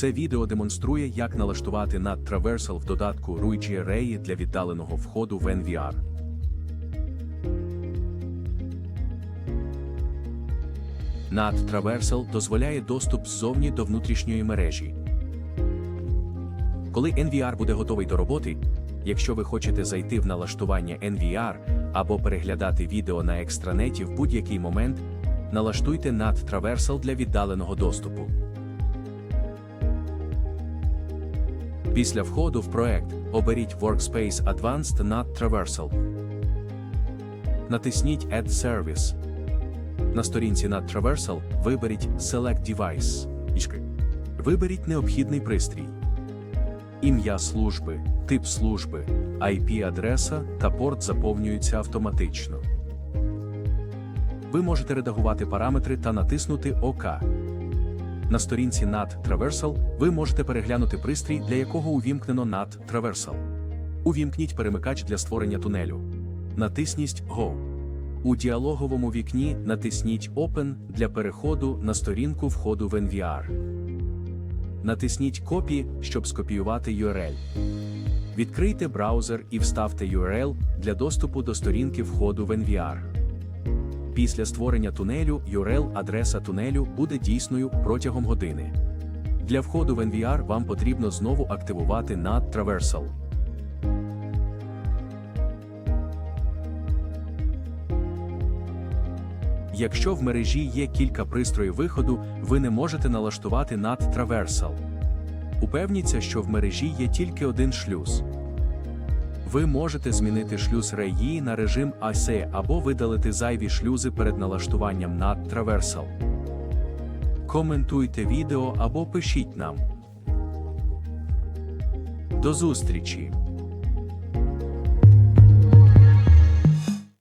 Це відео демонструє, як налаштувати NAT Traversal в додатку Ruigi Array для віддаленого входу в NVR. NAT Traversal дозволяє доступ ззовні до внутрішньої мережі. Коли NVR буде готовий до роботи, якщо ви хочете зайти в налаштування NVR або переглядати відео на екстранеті в будь-який момент, налаштуйте NAT Traversal для віддаленого доступу. Після входу в проект оберіть Workspace Advanced NAT Traversal. Натисніть Add Service. На сторінці NAT Traversal виберіть Select Device. Виберіть необхідний пристрій. Ім'я служби, тип служби, IP-адреса та порт заповнюються автоматично. Ви можете редагувати параметри та натиснути ОК. На сторінці NAT Traversal ви можете переглянути пристрій, для якого увімкнено NAT Traversal. Увімкніть перемикач для створення тунелю. Натисніть Go. У діалоговому вікні натисніть Open для переходу на сторінку входу в NVR. Натисніть Copy, щоб скопіювати URL. Відкрийте браузер і вставте URL для доступу до сторінки входу в NVR. Після створення тунелю URL-адреса тунелю буде дійсною протягом години. Для входу в NVR вам потрібно знову активувати NAT Traversal. Якщо в мережі є кілька пристроїв виходу, ви не можете налаштувати NAT Traversal. Упевніться, що в мережі є тільки один шлюз. Ви можете змінити шлюз реї на режим AC або видалити зайві шлюзи перед налаштуванням на Traversal. Коментуйте відео або пишіть нам. До зустрічі!